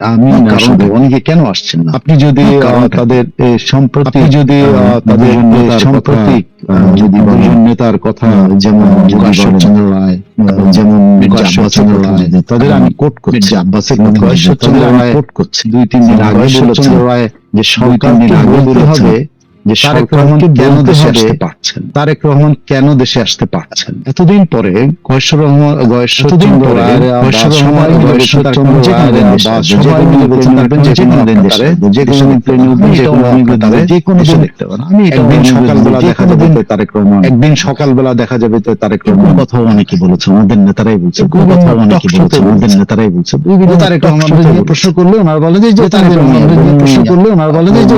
আমি কারণ? অনেকে কেন আসছেন না? আপনি যদি? তাদের সম্প্রতি যদি তাদের সাম্প্রতিক যদি নেতার কথা যেমন যদি রায় যেমন কথা রায় তাদের আমি কোট করছি। আব্বাসের কথা কোট করছি। দুই তিন দিন আগে ঈশ্বরচন্দ্র রায় যে সরকার আগে হবে যে তারেক রহমান কেন দেশে আসতে পারছেন? তারেক রহমান কেন দেশে আসতে পারছেন? এতদিন পরে গয়েশ্বর রহমান গয়েশ্বর একদিন সকালবেলা দেখা যাবে তো তারেক রহমান। একদিন সকালবেলা দেখা যাবে তো তারেক রহমান। কথা অনেকে বলেছে আমাদের নেতারাই বলছে কথা অনেকে বলেছে আমাদের নেতারাই বলছে তারেক রহমান। প্রশ্ন করলে ওনারা বলে যে তারেক রহমান প্রশ্ন করলে ওনারা বলে যে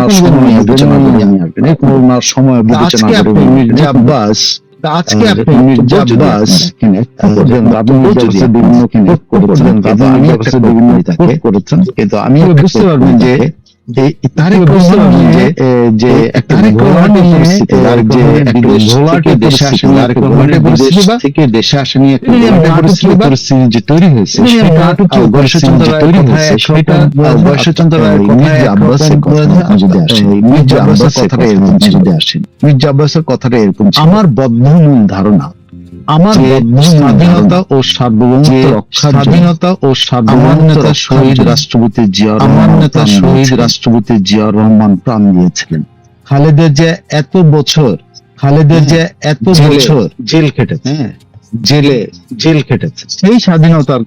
কোনো সময় বিবেচনা করে কোনো। আব্বাস আজকে আপনি বক্তব্য মির্জা যদি আব্বাস আপনি আপনি বিভিন্ন কি কোট করেছেন, আমি বিভিন্ন করেছেন। কিন্তু আমি বুঝতে পারবেন যে তারেক বুঝতে রহমান যে, যে একটা ঘোলাটে পরিস্থিতি, যে একটা ঘোলাটে দেশে পরিস্থিতি, তারেক রহমানের পরিস্থিতি বা- থেকে দেশে আসেনি একটা ঘোলাটে পরিস্থিতি পরিস্থিতি যে তৈরি হয়েছে তৈরি সেটা কথায় মির্জা আব্বাসের কথা যদি আসেন, মির্জা আব্বাসের আব্বাসের কথাটা কথা এরকম যদি আসেন, মির্জা আব্বাসের কথাটা এরকম আমার বদ্ধমূল ধারণা আমার স্বাধীনতা ও সার্বভৌমত্ব স্বাধীনতা ও সার্বভৌমত্ব শহীদ রাষ্ট্রপতি জিয়া আমার নেতা শহীদ রাষ্ট্রপতি জিয়াউর রহমান প্রাণ দিয়েছিলেন। খালেদের যে এত বছর খালেদের যে এত বছর জেল খেটেছে। হ্যাঁ জেলে জেল কেটেছে সেই স্বাধীনতার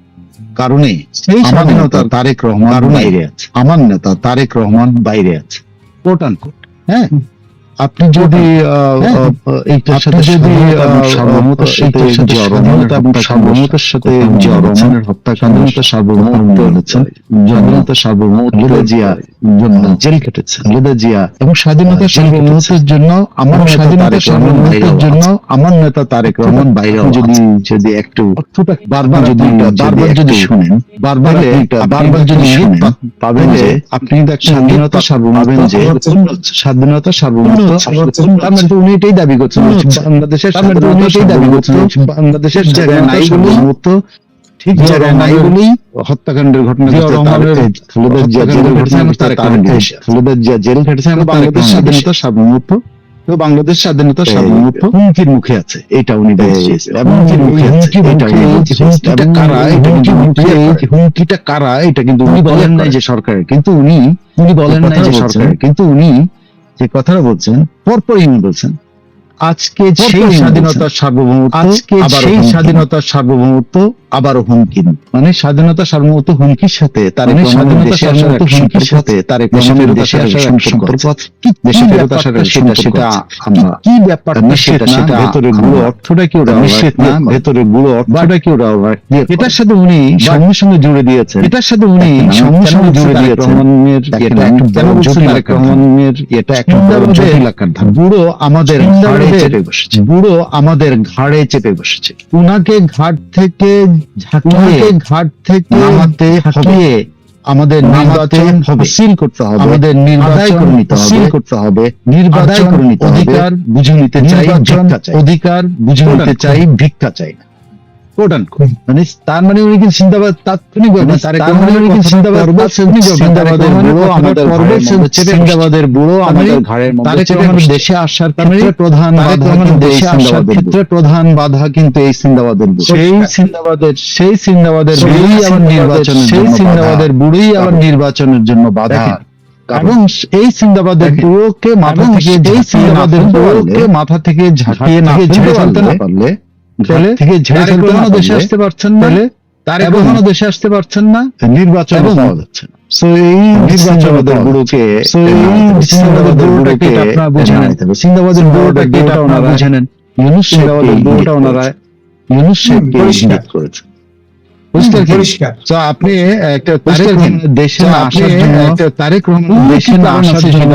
কারণে সেই আমার নেতা স্বাধীনতার তারেক রহমান বাইরে আছে। আমার নেতা তারেক রহমান বাইরে আছে। কোট আনকোট হ্যাঁ আপনি যদি আহ, হ্যাঁ। এইটার সাথে যদি, সার্বভৌমতার সাথে এবং হত্যাকাণ্ড, সার্বভৌমতার সাথে বলেছেন। রহমানের হত্যাকাণ্ড, সার্বভৌমত্ব খালেদা জিয়া জন্য জেল কেটেছে। খালেদা জিয়া। এবং স্বাধীনতা সার্বভৌমত্বের জন্য আমার স্বাধীনতা সার্বভৌমত্বের জন্য আমার নেতা তারেক রহমান বাইরে যদি যদি একটু বারবার যদি বারবার যদি শুনেন বারবার বারবার যদি শুনেন পাবেন যে আপনি স্বাধীনতা সার্বভৌমত্ব পাবেন যে স্বাধীনতা সার্বভৌমত্ব তার মানে তো উনি এটাই দাবি করছেন। বাংলাদেশের উনি এটাই দাবি করছেন। বাংলাদেশের স্বাধীনতা সার্বভৌমত্ব ঠিক জিয়া জায়গায় নাই বলেই হত্যাকাণ্ডের ঘটনা জিয়া ঘটেছে, রহমানের তার- খালেদা জিয়া জেল ঘটনা তার তারেক কারণে রহমানের দেশে। খালেদা জিয়া জেল খেটেছে বাংলাদেশ স্বাধীনতা সার্বভৌমত্ব বাংলাদেশ স্বাধীনতা সার্বভৌমত্ব হুমকির মুখে আছে এটা উনি হুমকির মুখে আছে এটা কারা? এটা কিন্তু হুমকিটা কারা? এটা কিন্তু উনি বলেন নাই যে সরকারের কিন্তু উনি উনি বলেন নাই যে কথাটা সরকারের কিন্তু উনি যে কথাটা বলছেন পরপরই উনি বলছেন আজকে সেই স্বাধীনতার সার্বভৌমত্ব আজকে সেই। স্বাধীনতার সার্বভৌমত্ব আবারও হুমকি মানে স্বাধীনতা সার্বভৌমত্ব হুমকির সাথে তার মানে স্বাধীনতা সার্বভৌমত্ব হুমকির সাথে তার দেশে দেশে আসার আসার একটা একটা সম্পর্ক সম্পর্ক আছে। কি দেশে ফেরত আসার সেটা সেটা আমরা কি নিশ্চিত সেটা সেটা ভেতরে গুলো অর্থটা কি ওরা নিশ্চিত না ভেতরে গুলো অর্থটা কি ওরা এটার সাথে উনি সঙ্গে সঙ্গে জুড়ে দিয়েছেন। এটার সাথে উনি সঙ্গে সঙ্গে জুড়ে দিয়েছেন? রহমানের এটা একটা বড় জটিল এটা একটা। বুড়ো আমাদের ঘাড়ে চেপে বসেছে। বুড়ো আমাদের ঘাড়ে চেপে বসেছে। উনাকে ঘাট থেকে ঝাঁকিয়ে ঘাট থেকে নামাতে হবে। আমাদের নির্বাচন করতে হবে। আমাদের নির্বাচন করতে হবে। নির্বাচন। অধিকার বুঝে নিতে চাই ভিক্ষা চাই অধিকার বুঝে নিতে চাই। ভিক্ষা চাই মানে তার মানে উনি তার উনি বুড়ো আমাদের বুড়ো আমাদের ঘাড়ের মধ্যে। দেশে আসার ক্ষেত্রে প্রধান বাধা কিন্তু এই দেশে আসার সিন্দাবাদের ক্ষেত্রে ক্ষেত্রে প্রধান বাধা কিন্তু এই সিন্দাবাদের সেই। সিন্দাবাদের সেই সিন্দাবাদের সেই বুড়োই আবার নির্বাচনের সেই সিন্দাবাদের বুড়োই আবার নির্বাচনের জন্য বাধা। কারণ এই সিন্দাবাদের বুড়োকে মাথা থেকে এই সিন্দাবাদের বুড়োকে মাথা থেকে ঝাঁকিয়ে না ঝেড়ে ঝেড়ে ফেলতে না পারলে থেকে ঝেড়ে ফেলতে কোনো দেশে আসতে পারছেন না তার রহমান দেশে আসতে পারছেন না নির্বাচন পাওয়া যাচ্ছে না। সো এই নির্বাচন সিন্দাবাদের সো এই সিন্দাবাদের বুড়োটাকে আপনারা বুঝে নিতে হবে। সিন্দাবাদের ওনারা আপনারা বুঝে নেন। ইউনুস সিন্দাবাদের বুড়োটা ওনারা ইউনুস শেখকে ইঙ্গিত করেছে পরিষ্কার পরিষ্কার। তো আপনি একটা তারেক দেশে আপনি আসার জন্য একটা তারেক রহমান দেশে না আসার জন্য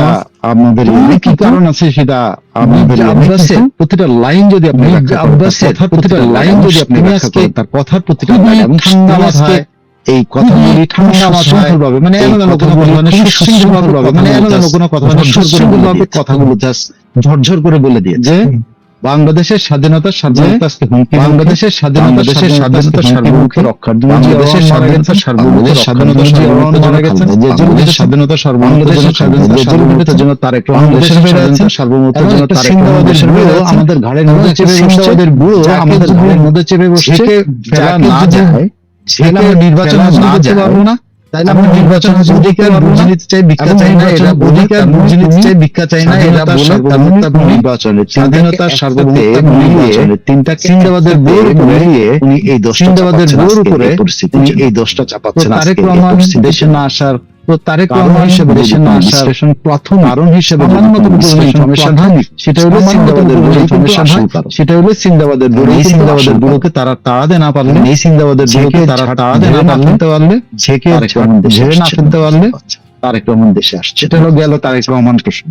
আমাদের কি কারণ আছে সেটা আমাদের প্রতিটা লাইন যদি আপনি প্রতিটা লাইন যদি আপনি আজকে তার কথার প্রতিটা লাইন এবং এই কথাগুলি ঠান্ডা মাথায় ভাবে মানে কোনো মানে মানে এমন এমন কোনো কথা মানে ঝরঝর করে বলে সুশৃঙ্খলভাবে দিয়েছে। কথাগুলো জাস্ট ঝরঝর করে বলে দিয়েছে। যে বাংলাদেশের স্বাধীনতা সার্বভৌমত্ব হুমকি বাংলাদেশের স্বাধীনতা বাংলাদেশের স্বাধীনতা সার্বভৌমত্ব রক্ষার জন্য বাংলাদেশের স্বাধীনতা সার্বভৌমত্ব স্বাধীনতা বাংলাদেশের স্বাধীনতা স্বাধীনতা সার্বভৌমত্বের জন্য তারেক রহমানের স্বাধীনতা সার্বভৌমত্বের জন্য তারেক বুড়ো আমাদের ঘাড়ের মধ্যে চেপে সিন্দাবাদের বুড়ো আমাদের ঘাড়ের মধ্যে চেপে বসে ফেলা না যায় সেটা নির্বাচন না যেতে পারব না। তাই না? নির্বাচন অধিকার বুঝে নিতে চাই ভিক্ষা চাই না এরা অধিকার বুঝে নিতে চাই ভিক্ষা চাই না এরা বলে সার্বভৌমত্ব নির্বাচনে স্বাধীনতার সার্বভৌমত্ব নির্বাচনের তিনটা সিন্দাবাদের বোর মিলিয়ে উনি এই দশটা সিন্দাবাদের বোর উপরে উনি এই দশটা চাপাচ্ছেন রহমান দেশে না আসার তো তারেক রহমান হিসেবে দেশে না আসার প্রথম কারণ হিসেবে ইনফরমেশন সেটা হলো সিন্দাবাদের ইনফরমেশন সেটা হলো সিন্দাবাদের সিন্দাবাদের তারা তাড়াতে না পারলে এই সিন্দাবাদের তারা তাড়াতে না ফেলতে পারলে ঝেঁকে ঝেড়ে না ফেলতে পারলে তারেক রহমান দেশে আসছে। এটা হলো গেল তারেক রহমান প্রশ্ন।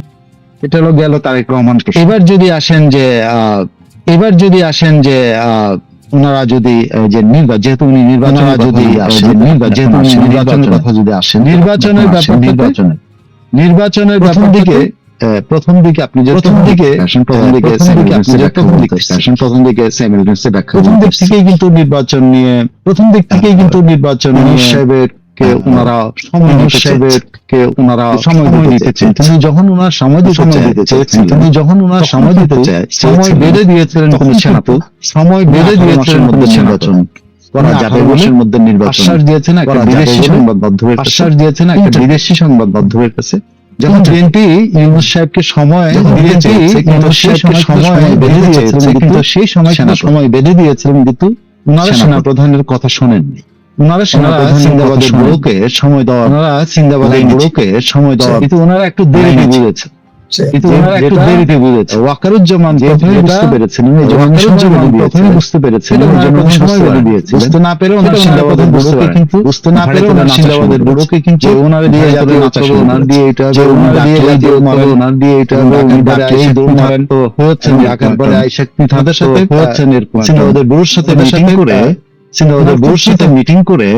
এটা হলো গেল তারেক রহমান প্রশ্ন। এবার যদি আসেন যে আহ, এবার যদি আসেন যে আহ, ওনারা যদি যে নির্বাচন যেহেতু উনি নির্বাচন যদি আসেন নির্বাচন যেহেতু উনি নির্বাচনের কথা যদি আসেন নির্বাচনের ব্যাপার নির্বাচনের নির্বাচনের প্রথম দিকে প্রথম দিকে আপনি যে প্রথম দিকে আসেন প্রথম দিকে প্রথম দিকে প্রথম দিকে প্রথম দিকে থেকেই কিন্তু নির্বাচন নিয়ে প্রথম দিক থেকেই কিন্তু নির্বাচন নিয়ে সাহেবের কে ওনারা সময় সাহেবের কে ওনারা সময় দিতে তিনি যখন ওনার সময় দিতে তিনি যখন ওনার সময় দিতে চায় সময় বেঁধে দিয়েছিলেন কোন সেনাপতি। সময় বেঁধে দিয়েছিলেন মধ্যে নির্বাচন করা যাবে মাসের মধ্যে নির্বাচন। আশ্বাস দিয়েছেন একটা বিদেশি সংবাদ মাধ্যমের আশ্বাস দিয়েছেন একটা বিদেশি সংবাদ মাধ্যমের কাছে যখন বিএনপি ইউনুস সাহেবকে সময় বিএনপি ইউনুস সাহেবকে সময় বেঁধে দিয়েছিলেন কিন্তু সেই সময় সেনা সময় বেঁধে দিয়েছিলেন কিন্তু ওনারা সেনা প্রধানের কথা শোনেননি। ওনারা সিন্দাবাদের বুড়োকে সময় দেওয়া ওনারা সিন্দাবাদের বুড়োকে সময় দেওয়া কিন্তু ওনারা একটু দেরিতে বুঝেছে। কিন্তু ওনারা একটু দেরিতে বুঝেছে। ওয়াকারুজ্জামান প্রথমে বুঝতে পেরেছেন ওয়াকারুজ্জামান প্রথমে বুঝতে পেরেছেন। এই জন্য উনি সময় বেঁধে দিয়েছেন বুঝতে না পেরে ওনার সিন্দাবাদের বুড়োকে কিন্তু বুঝতে না পেরে ওনার সিন্দাবাদের বুড়োকে কিন্তু ওনার দিয়ে যাবে ওনার দিয়ে এটা যে ওনার দিয়ে যাবে ওনার দিয়ে এটা উনি ডাকে এই দৌড় মারেন। তো হচ্ছেন পরে সাথে হচ্ছেন এরকম সিন্দাবাদের বুড়োর সাথে মিটিং করে বুড়োর সাথে মিটিং করে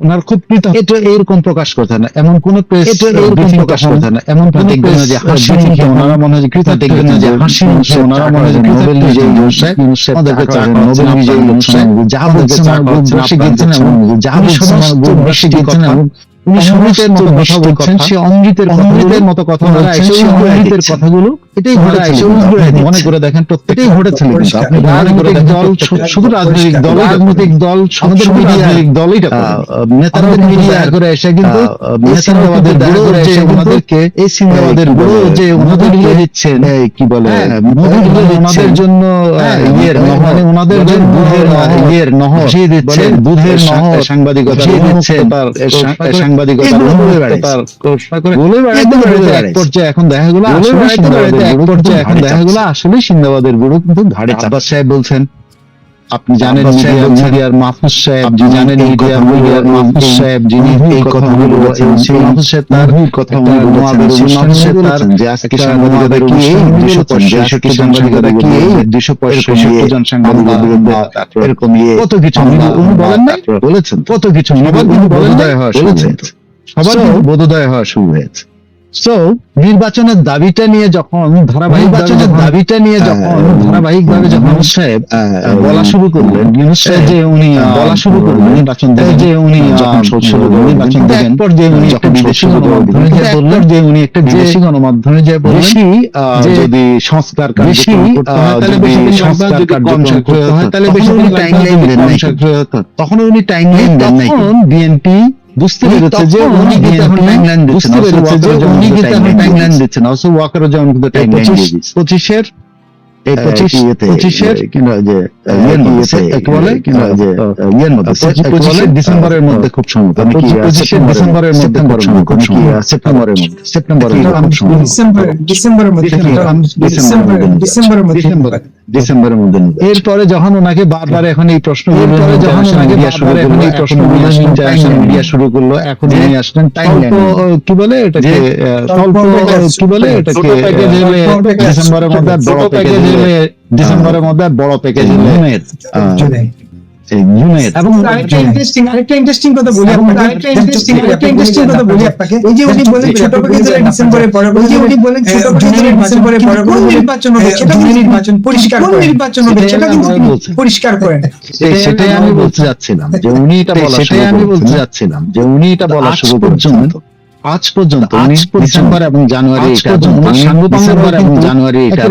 ওনার খুব কৃতজ্ঞ। এটা এরকম প্রকাশ করতে না। এমন কোন প্রেস এটা এরকম প্রকাশ করতে না। এমন কোন দেখবেন যে হাসি মুখে ওনারা মনে হয় কৃতজ্ঞ দেখবেন না যে হাসি মুখে ওনারা মনে হয় নোবেল বিজয়ী ইউনুসাই আমাদেরকে চান নোবেল বিজয়ী ইউনুসাই যা বলছেন গেছেন এবং যা বলছেন বলছেন সে অমৃতের অমৃতের মতো কথা বলছেন সে অমৃতের কথাগুলো এটাই ঘটেছে মনে করে দেখেন প্রত্যেকটাই ঘটেছিল কিন্তু আপনি করে দেখেন দল শুধু রাজনৈতিক দল রাজনৈতিক দল আমাদের রাজনৈতিক দলই নেতাদের মিডিয়া করে এসে কিন্তু সিন্দাবাদের বুড়ো যে ওনাদেরকে এই সিন্দাবাদের বুড়ো যে ওনাদের দিচ্ছেন কি বলে ওনাদের জন্য ইয়ের মানে ওনাদের যে দুধের ইয়ের নহর বুঝিয়ে নহর সাংবাদিকতা দিচ্ছেন সাংবাদিকতা পর্যায়ে এখন দেখা গেলো এক পর্যায়ে এখন দেখা গেলো আসলে সিন্দাবাদের গুরু কিন্তু ঘাড়ে চাপা সাহেব বলছেন আপনি জানেন মিডিয়া মিডিয়ার মাহফুজ সাহেব আপনি জানেন মিডিয়া মিডিয়ার মাহফুজ সাহেব যিনি এই কথাগুলো বলেছেন সেই মাহফুজ সাহেব তার কথা আমাদের মাহফুজ সাহেব তার যে আজকে সাংবাদিকতা কি এই দুশো পঁয়ষট্টি সাংবাদিকতা কি এই দুশো পঁয়ষট্টি জন বিরুদ্ধে এরকম ইয়ে কত কিছু উনি বলেন না বলেছেন কত কিছু হওয়া শুরু হয়েছে সবার বোধোদয় হওয়া শুরু হয়েছে সো নির্বাচনের দাবিটা নিয়ে যখন ধারাবাহিক নির্বাচনের দাবিটা নিয়ে যখন ধারাবাহিক ভাবে যখন সাহেব বলা শুরু করলেন ইউনুস সাহেব যে উনি বলা শুরু করলেন নির্বাচন দেবেন যে উনি যখন শুরু করলেন নির্বাচন দেবেন পর যে উনি একটা বিদেশি গণমাধ্যমে যে বললেন যে উনি একটা বিদেশি গণমাধ্যমে যে বললেন যদি সংস্কার বেশি যদি সংস্কার কার্যক্রম করতে হয় তাহলে বেশি টাইম লাইন দেন তখন উনি টাইম লাইন দেন নাই। তখন বিএনপি বুঝতে পেরেছে যে উনি কিন্তু এখন টাইমলাইন বুঝতে পেরেছে যে উনি কিন্তু এখন টাইমলাইন দিচ্ছেন অবশ্য ওয়াকারও যেমন কিন্তু টাইমলাইন দিয়ে দিচ্ছে পঁচিশের এই পঁচিশ পঁচিশের কিংবা যে ইয়ের মধ্যে কি বলে কিংবা যে ইয়ের মধ্যে পঁচিশের ডিসেম্বরের মধ্যে খুব সম্ভব। পঁচিশের ডিসেম্বরের মধ্যে খুব সম্ভব। সেপ্টেম্বরের মধ্যে সেপ্টেম্বরের মধ্যে ডিসেম্বর ডিসেম্বরের মধ্যে ডিসেম্বরের মধ্যে। ডিসেম্বরের মধ্যে এরপরে যখন ওনাকে বারবার এখন এই প্রশ্ন এরপরে যখন ওনাকে বারবার এখন এই প্রশ্ন মিডিয়া শুরু করল এখন উনি আসলেন তাই কি বলে এটাকে? স্বল্প কি বলে এটাকে? ডিসেম্বরের মধ্যে বড় প্যাকেজ ডিসেম্বরের মধ্যে বড় প্যাকেজ পরিষ্কার সেটাই আমি বলতে যে উনি এটা সেটাই আমি বলতে যাচ্ছিলাম যে উনি এটা বলা শুরু করছেন। আজ পর্যন্ত ডিসেম্বর এবং জানুয়ারি ডিসেম্বর এবং জানুয়ারি এটা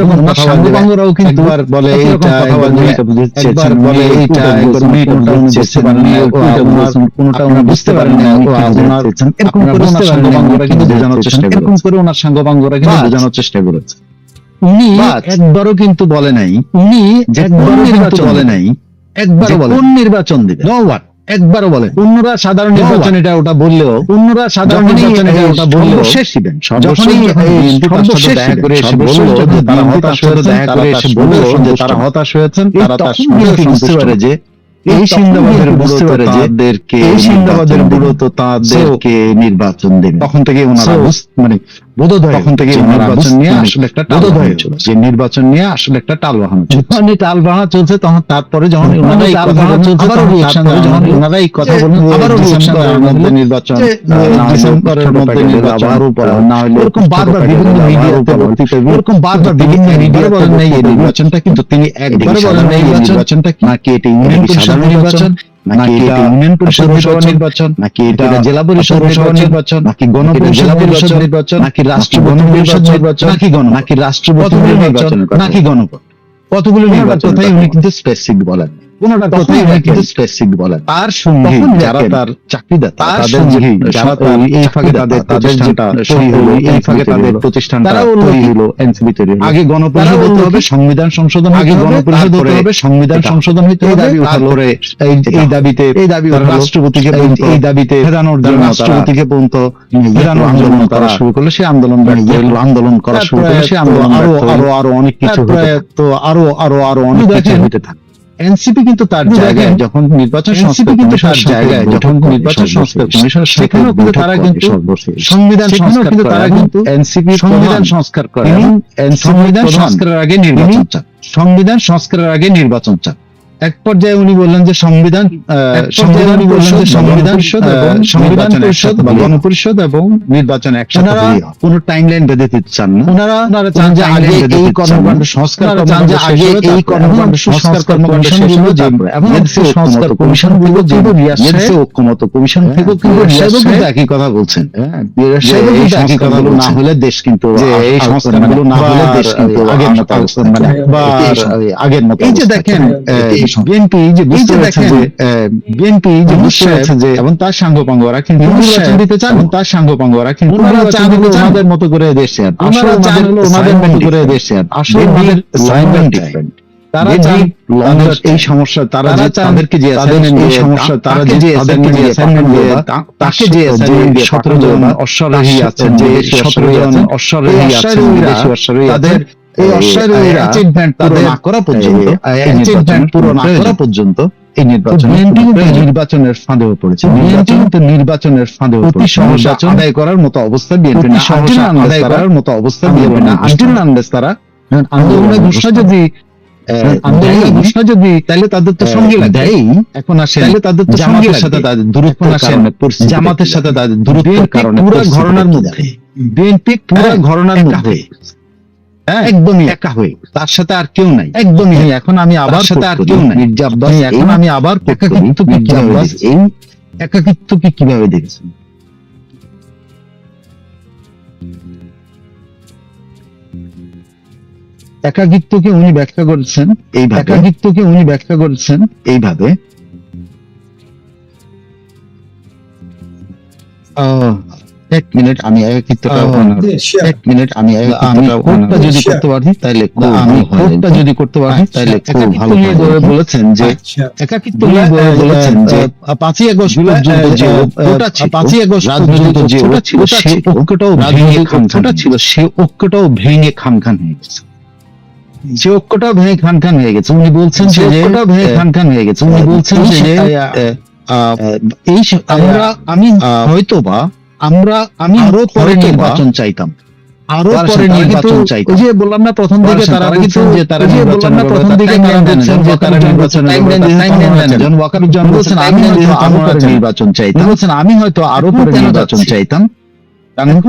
কিন্তু বলে বুঝতে পারেন চেষ্টা করে ওনার কিন্তু চেষ্টা করেছে। উনি একবারও কিন্তু বলে নাই উনি বলে নির্বাচন দিবে। নো ওয়াট একবারও বলে। অন্যরা সাধারণ হ্যাঁ, নির্বাচন এটা ওটা বললেও অন্যরা সাধারণ নির্বাচন এটা ওটা বললেও শেষ ছিলেন তারা হতাশ হয়েছেন তারা তার বুঝতে পারে যে এই সিন্দাবাদের বুঝতে পারে তাদেরকে এই সিন্দাবাদের তো তাদেরকে নির্বাচন দেবে। তখন থেকে ওনারা মানে নির্বাচনটা কিন্তু তিনি একবারে বলেন এই না নাকি এটা ইউনিয়ন সাধারণ নির্বাচন কতগুলো এটা নির্বাচন? নাকি এটা জেলা পরিষদ নির্বাচন? নাকি নির্বাচন? নাকি নির্বাচন? নাকি গণ? নাকি নির্বাচন? নাকি কতগুলো নির্বাচন? উনি কিন্তু স্পেসিফিক বলেন এই সংবিধান সংশোধন আগে গণপরিষদ হতে হবে সংবিধান সংশোধন হইতে হবে এই দাবিতে এই দাবি রাষ্ট্রপতিকে এই দাবিতে ফেরানোর জন্য রাষ্ট্রপতিকে পর্যন্ত ফেরানোর আন্দোলন করা শুরু করল সে আন্দোলন আন্দোলন করা শুরু করল সে আন্দোলন আরও আরও অনেক কিছু তো আরও আরও আরও অনেক কিছু হতে থাকে এনসিপি কিন্তু তার জায়গায় যখন নির্বাচন সংস্থা কিন্তু তার জায়গায় যখন নির্বাচন সংস্কার কমিশন সেখানেও কিন্তু তারা কিন্তু সংবিধান সংস্কার কিন্তু তারা কিন্তু এনসিপি সংবিধান সংস্কার করে সংবিধান সংস্কারের আগে নির্বাচন চান। সংবিধান সংস্কারের আগে নির্বাচন চান। এক পর্যায়ে উনি বললেন যে সংবিধান সংবিধান সংবিধান সংবিধান পরিষদ গণপরিষদ এবং নির্বাচন একসাথে টাইমলাইন বেঁধে দিতে চান না। ওনারা ওনারা চান যে আগে এই কর্মকাণ্ড সংস্কার চান যে আগে এই কর্মকাণ্ড সংস্কার সংস্কার কমিশনগুলো যে রিয়াসে ঐক্যমত কমিশন থেকে রিয়াসে হ্যাঁ, একই কথা বলছেন। হ্যাঁ, রিয়াসে কথা না হলে দেশ কিন্তু এই না হলে দেশ কিন্তু মানে আগের মতো মানে আগের এই যে দেখেন বিএনপি যে বুঝতে পারছে যে বিএনপি যে বুঝতে পারছে যে এবং তার সাঙ্গ কিন্তু নির্বাচন দিতে চান তার সাঙ্গ কিন্তু ওনারা চান হলো ওনাদের মতো করে দেশ চান ওনারা চান হলো ওনাদের মতো করে দেশ চান আসলে ওনাদের লাইন ডিফারেন্ট তারা চান এই সমস্যা তারা যে তাদেরকে যে এই সমস্যা তারা যে তাদেরকে যে অ্যাসাইনমেন্ট দিয়ে তাকে যে অ্যাসাইনমেন্ট জন অশ্বারোহী আছেন যে 17 জন অশ্বারোহী আছেন তাদের তাদের তাহলে তাদের তো সঙ্গে দেয় এখন আসে তাহলে তাদের তো জামাতের সাথে তাদের দূরত্ব আসে জামাতের সাথে তাদের দূরত্বের কারণে পুরো ঘটনার মধ্যে। বিএনপি পুরো ঘটনার মধ্যে। হ্যাঁ, একদমই একা হয়ে তার সাথে আর কেউ নাই। একদমই হ্যাঁ, এখন আমি আবার সাথে আর কেউ নাই। মির্জা এখন আমি আবার মির্জা আব্বাস এই একাকিত্বকে কীভাবে দেখেছেন? একাকিত্বকে উনি ব্যাখ্যা করছেন। এই একাকিত্বকে উনি ব্যাখ্যা করছেন। এইভাবে। আহ এক মিনিট আমি একাকিত্বটা এক মিনিট আমি আমি কোডটা যদি করতে পারি তাহলে আমি কোডটা যদি করতে পারি তাহলে খুব ভালো বলেছেন যে আচ্ছা। একাকিত্ব নিয়ে বলেছেন যে পাঁচই আগস্ট পর্যন্ত যে ওটা পাঁচই আগস্ট পর্যন্ত যে ওটা ছিল সে ঐক্যটাও ভেঙে খামখান ছিল সে ওকটাও ভেঙে খামখান হয়ে গেছে। যে ঐক্যটা ভেঙে খামখান হয়ে গেছে। উনি বলছেন যে ঐক্যটা ভেঙে খামখান হয়ে গেছে। উনি বলছেন যে এই আমরা আমি হয়তো বা আমরা আমি আরও পরে নির্বাচন চাইতাম। আরও পরে নির্বাচন চাই ওই যে বললাম না প্রথম দিকে তারা যে তারা না প্রথম দিকে যে তারা নির্বাচন জন ওয়াকার জন বলছেন আমি আরও পরে নির্বাচন বলছেন আমি হয়তো আরও পরে নির্বাচন চাইতাম।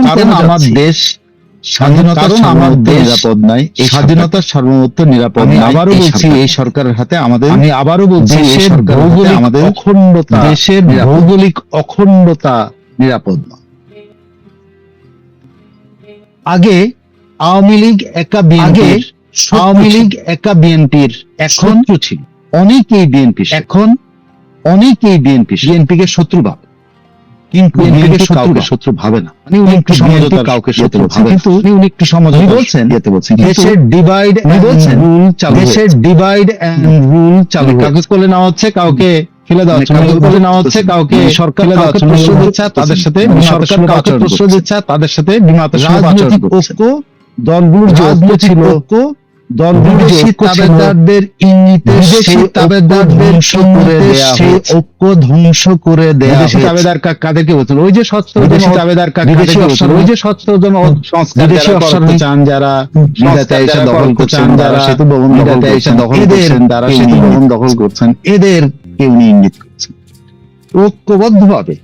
কারণ আমার দেশ স্বাধীনতা আমার দেশ নিরাপদ নাই এই স্বাধীনতার সার্বভৌমত্ব নিরাপদ আমি আবারও বলছি এই সরকারের হাতে আমাদের আমি আবারও বলছি এই আমাদের অখণ্ডতা দেশের ভৌগোলিক অখণ্ডতা নিরাপদ। নয় আগে আওয়ামী লীগ একা বিএনপির আওয়ামী লীগ একা বিএনপির এখন ছিল। অনেকেই বিএনপি এখন অনেকেই বিএনপি বিএনপিকে শত্রু ভাবে। কিন্তু কাউকে শত্রু ভাবে না। মানে উনি একটু সমঝোতার কাউকে শত্রু ভাবে কিন্তু উনি একটু সমঝোতা বলছেন ইয়েতে বলছেন। দেশের ডিভাইড উনি বলছেন, রুল চালু দেশের ডিভাইড এন্ড রুল চালু কাগজ করে নেওয়া হচ্ছে কাউকে ফেলে দেওয়া হচ্ছে মানে নেওয়া হচ্ছে কাউকে মানে সরকার কাউকে দিচ্ছে তাদের সাথে সরকার কাউকে দিচ্ছে তাদের সাথে বিমাত রাজনৈতিক ঐক্য দলগুলোর যে ঐক্য ছিল ঐক্য ধ্বংস করে দেয়া তাবেদার কাদেরকে বলছিল ওই যে তাবেদার কাদেরকে বলছিল? ওই যে সংস্কার চান যারা এসে দখল করছেন, যারা সেতু ভবন এসে দখল করছেন তারা সেতু ভবন দখল করছেন। এদের কে উনি ইঙ্গিত করছেন। ঐক্যবদ্ধভাবে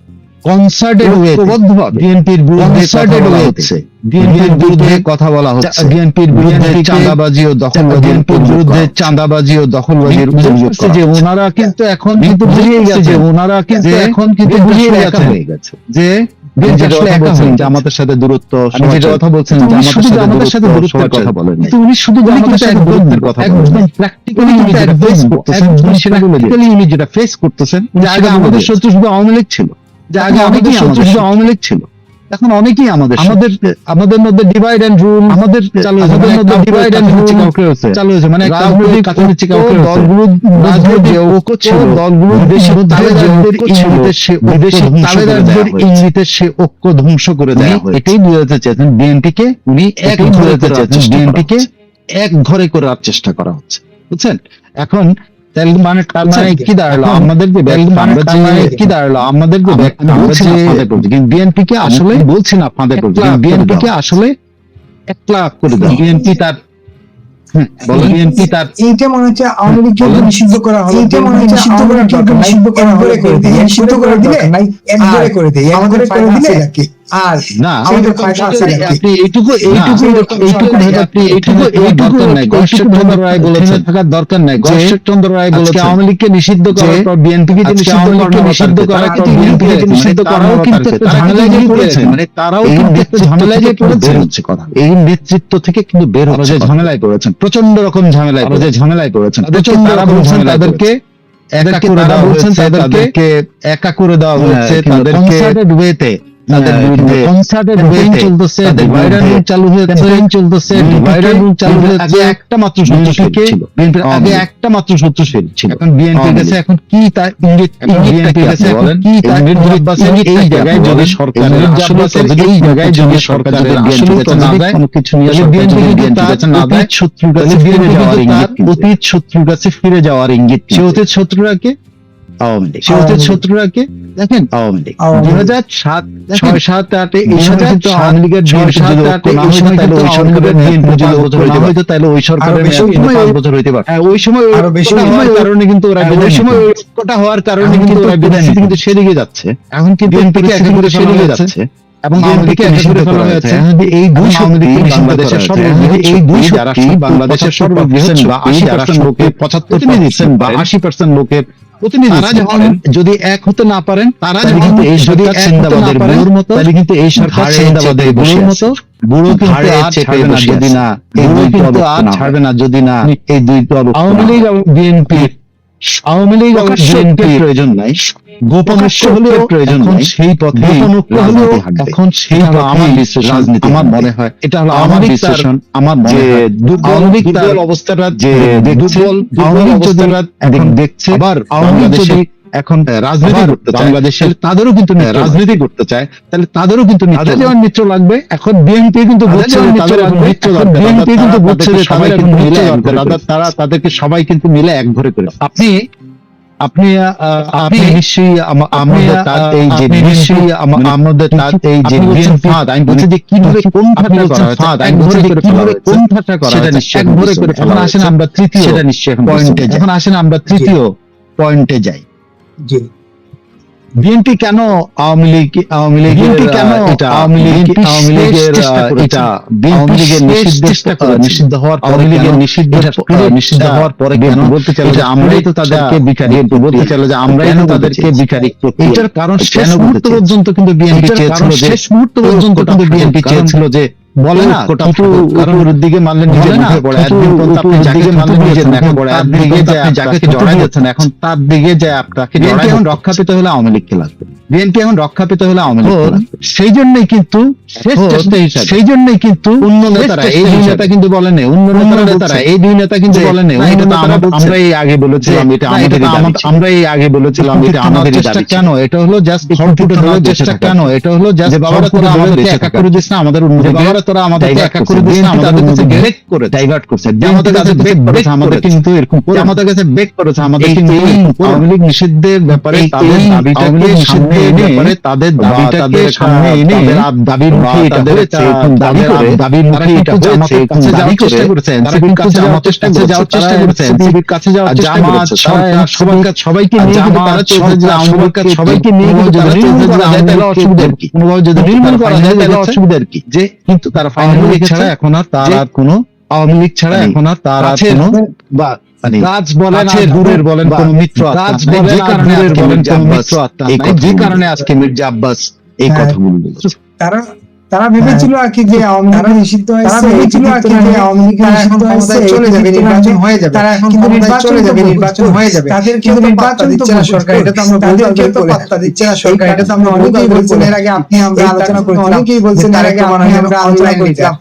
কনসার্টেড ঐক্যবদ্ধভাবে বিএনপির বিরুদ্ধে Concerted কথা বলা way হচ্ছে। বিএনপির বিএনপির বিরুদ্ধে বিরুদ্ধে কথা বলা হচ্ছে। বিএনপির বিরুদ্ধে চাঁদাবাজি ও দখলবাজির বিএনপির বিরুদ্ধে বিরুদ্ধে চাঁদাবাজি ও দখলবাজির অভিযোগ যে ওনারা কিন্তু এখন কিন্তু বুঝিয়ে গেছে ওনারা কিন্তু এখন কিন্তু বুঝিয়ে গেছে। যে আমাদের সাথে দূরত্ব। কথা বলছেন উনি আমাদের শুধু সাথে যে আমাদের সাথে দূরত্ব দূরত্বের কথা বলেন উনি শুধু আমাদের সাথে দূরত্বের কথা প্র্যাকটিক্যালি উনি যেটা ফেস করতেছেন আগে আমাদের। শত্রু শুধু আওয়ামী লীগ ছিল যে আগে আমাদের শত্রু শুধু আওয়ামী লীগ ছিল এখন অনেকেই আমাদের আমাদের আমাদের মধ্যে ডিভাইড এন্ড রুল আমাদের চালু হয়েছে। আমাদের মধ্যে ডিভাইড এন্ড রুল চালু হয়েছে। মানে রাজনৈতিক কাছাকাছি কাউকে দলগুলো রাজনৈতিক ঐক্য ছিল। দলগুলো বিদেশি ইঙ্গিতে সে বিদেশি ইঙ্গিতে সে ঐক্য ধ্বংস করে দেয়া এটাই বোঝাতে চেয়েছেন বিএনপিকে উনি এক বোঝাতে চেয়েছেন বিএনপিকে বিএনপিকে এক ঘরে করার চেষ্টা করা হচ্ছে। বুঝছেন? এখন তাহলে মানে তার মানে কি দাঁড়াল? আমাদের যে ব্যাগ আমরা যে কি দাঁড়াল? আমাদের যে আমি- আমরা যে না ফাঁদে পড়ছি, কিন্তু বিএনপি কে আসলে বলছি না ফাঁদে বিএনপি কে আসলে একলা করে দেয় বিএনপি তার বলো বিএনপি তার এইটা মনে হচ্ছে আওয়ামী লীগকে। নিষিদ্ধ করা হলো। এইটা মনে হচ্ছে নিষিদ্ধ করা দিই নিষিদ্ধ করে দিলে একবারে করে দিই আমাদের করে দিলে আর না। আমাদের ফায়দা আছে আপনি এইটুকু এইটুকু এইটুকু আপনি এইটুকু এইটুকু নাই। গর্ষচন্দ্র রায় বলেছেন থাকার দরকার নাই। গর্ষচন্দ্র রায় বলেছেন আওয়ামী লীগকে নিষিদ্ধ করার পর বিএনপিকে যে নিষিদ্ধ করার নিষিদ্ধ নিষিদ্ধ করার করার পর পর বিএনপিকে নিষিদ্ধ নিষিদ্ধ করাও কিন্তু একটা ঝামেলায় গিয়ে। মানে তারাও একটা ঝামেলায় গিয়ে হচ্ছে কথা। এই নেতৃত্ব থেকে কিন্তু বের হচ্ছে ঝামেলায় পড়েছেন প্রচণ্ড রকম ঝামেলায় যে ঝামেলায় পড়েছেন। তাদেরকে প্রচণ্ড রকম তাদেরকে একা করে দেওয়া বলছেন হয়েছে তাদেরকে একা করে দেওয়া হয়েছে তাদেরকে তাদের বিরুদ্ধে কনসার্টেড campaign চলতেছে, তাদের divider চালু হয়েছে, campaign চলতেছে ডিভাইডার রুল চালু হয়েছে একটা মাত্র শত্রুশীল ছিল। বিএনপির আগে একটা মাত্র শত্রুশীল ছিল। এখন বিএনপির কাছে এখন কি তার ইঙ্গিত বিএনপির কাছে আছে কি তার এই মির্জা এই জায়গায় যদি সরকারের আসলে আব্বাসের এই এই জায়গায় যদি যদি সরকার সরকার যদি যদি বিএনপির কাছে না দেয় কোনো কিছু নিয়ে বিএনপি যদি তার না দেয়, অতীত শত্রুর কাছে ফিরে যাওয়ার ইঙ্গিত। অতীত শত্রুর কাছে ফিরে যাওয়ার ইঙ্গিত সে। অতীত শত্রুরাকে আওয়ামী লীগ। সে অতীত আওয়ামী লীগ। দেখেন আওয়ামী লীগ। দুই হাজার সাত ছয় সাত আটে এই সময় কিন্তু আওয়ামী লীগের ছয় সাত আটে এই সময় কিন্তু আওয়ামী লীগের বিএনপি বিএনপি যদি যদি ঐক্য ঐক্য না না হইতো তাহলে ওই সরকারের বেশি মেয়াদ কিন্তু সময়- পাঁচ বছর হইতে পারত ওই সময় আরও বেশি হওয়ার কারণে কিন্তু ওরা ওই সময় ঐক্যটা হওয়ার কারণে এখন কিন্তু কিন্তু ওরা বিদায় কিন্তু সেদিকে যাচ্ছে। এখন কিন্তু বিএনপিকে বিএনপিকে একেবারে সেদিকে যাচ্ছে। যাচ্ছে। এবং নিষিদ্ধ করা হয়েছে। এই দুই বাংলাদেশের সর্ববৃহৎ এই দুই যারা বাংলাদেশের সর্ববৃহৎ বা আশি যারা পার্সেন্ট লোকের পঁচাত্তর বা আশি পার্সেন্ট লোকের তারা যখন যদি এক হতে না পারেন তারা যখন এই সরকার সিন্দাবাদের বুড়োর মতো তাহলে কিন্তু এই সরকার সিন্দাবাদের বুড়োর মতো বুড়ো কিন্তু আর ছাড়বে না যদি না এই বুড়ো কিন্তু আর ছাড়বে না যদি না এই দুই দল আওয়ামী লীগ এবং বিএনপি আওয়ামী লীগ প্রয়োজন নাই। হলেও প্রয়োজন নাই। সেই পথে হলেও এখন সেই আমার বিশ্লেষণ রাজনীতি আমার মনে হয় এটা হলো আমার বিশ্লেষণ। আমার মনে যে হয় আওয়ামী লীগ অবস্থাটা যে দেখছে, আওয়ামী লীগ অবস্থাটা এখন দেখছে আবার বাংলাদেশে এখন রাজনীতি করতে চায়। বাংলাদেশের তাদেরও কিন্তু হ্যাঁ, রাজনীতি করতে চায়। তাহলে তাদেরও কিন্তু মিত্র মিত্র লাগবে এখন বিএনপি কিন্তু এখন এখন বিএনপি কিন্তু বুঝছে যে সবাই কিন্তু মিলে তারা- তাদেরকে সবাই কিন্তু মিলে এক ঘরে করে আপনি আপনি আপনি নিশ্চয়ই আমা- আমাদের তার এই যে নিশ্চয়ই আমাদের তার এই যে ফাঁদ আমি বলছি যে কীভাবে কোন ঠাসা করা হয়েছে ফাঁদ আমি বলছি যে কীভাবে কোন ঠাসা করা সেটা নিশ্চয়ই করে এখন আসেন আমরা তৃতীয় সেটা নিশ্চয়ই পয়েন্টে এখন আসেন আমরা তৃতীয় পয়েন্টে যাই। জি। বিএনপি কেন আওয়ামী লীগ আওয়ামী লীগ বিএনপি কেন আওয়ামী লীগ আওয়ামী লীগের এটা লীগের নিষিদ্ধ নিষিদ্ধ হওয়ার আওয়ামী লীগের নিষিদ্ধ নিষিদ্ধ হওয়ার পরে কেন? বলতে চাইলো যে আমরাই তো তাদেরকে বিকারি বলতে চাইলো যে আমরাই তো তাদেরকে বিকারি এটার কারণ শেষ মুহূর্ত পর্যন্ত কিন্তু বিএনপি চেয়েছিল যে শেষ মুহূর্ত পর্যন্ত কিন্তু বিএনপি চেয়েছিল যে বলে না কিন্তু কারোর দিকে মারলে নিজের মুখে পড়ে। একদিন পর্যন্ত আপনি যাকে মারলে নিজের মুখে পড়ে। একদিন দিকে যায় যাকে যাচ্ছেন এখন তার দিকে যায় আপনাকে এখন রক্ষা পেতে হলে আওয়ামী লীগকে লাগবে বিএনপি এখন রক্ষা পেতে হলে আওয়ামী লীগ সেই জন্যই কিন্তু শেষ চেষ্টা হিসাবে সেই জন্যই কিন্তু অন্য নেতারা এই দুই নেতা কিন্তু বলেন অন্য নেতারা এই দুই নেতা কিন্তু এটা তো আমরা- এই আগে বলেছিলাম এটা আমাদের আমরা এই আগে বলেছিলাম এটা আমাদের চেষ্টা কেন? এটা হলো জাস্ট ফুটে চেষ্টা কেন? এটা হলো জাস্ট বাবারা তোরা আমাদের একা করে দিস না আমাদের অন্য বাবারা তোরা আমাদের একা করে দিস আমাদের কাছে ব্রেক করে ডাইভার্ট করছে। আমাদের কাছে ব্রেক করেছে আমাদের কিন্তু এরকম করে আমাদের কাছে ব্রেক করেছে আমাদের কিন্তু আওয়ামী লীগ নিষিদ্ধের ব্যাপারে তাদের দাবিটাকে সামনে এনে তাদের দাবিটাকে সামনে এনে দাবির মুখে এটা হয়েছে দাবি করে। দাবির মুখে এটা হয়েছে কাছে যাওয়ার চেষ্টা করেছে এনসিপির কাছে যাওয়ার চেষ্টা যাওয়ার চেষ্টা করেছে। এনসিপির কাছে যাওয়ার চেষ্টা করেছে সবাই সবাইকে নিয়ে তারা চলছে যে আওয়ামী লীগ সবাইকে নিয়ে কিন্তু তারা চলছে যে আওয়ামী অসুবিধার কি কোনোভাবে যদি নির্মূল করা যায় তাহলে অসুবিধার কি যে কিন্তু তারা আওয়ামী লীগ ছাড়া এখন আর তার আর কোনো আওয়ামী লীগ ছাড়া এখন আর তার আর কোনো বা মানে গাছ বলেন আর দূরের বলেন কোন মিত্র গাছ বলেন যে কারণে বলেন কোন মিত্র আত্মা। যে কারণে আজকে মির্জা আব্বাস এই হ্যাঁ। কথাগুলো তারা তারা ভেবেছিল আর কি যে আওয়ামী লীগ নিষিদ্ধ হয়েছে তারা ভেবেছিল আর কি যে আওয়ামী লীগ নিষিদ্ধ হয়েছে চলে যাবে নির্বাচন হয়ে যাবে তারা এখন কিন্তু নির্বাচন চলে যাবে নির্বাচন হয়ে যাবে। তাদের কিন্তু নির্বাচন দিচ্ছে না সরকার এটা তো আমরা তাদেরকে তো পাত্তা দিচ্ছে না সরকার এটা তো আমরা অনেকেই বলছেন এর আগে আপনি আমরা আলোচনা করেছিলাম অনেকেই বলছেন এর আগে আপনি আমরা আলোচনা করেছিলাম।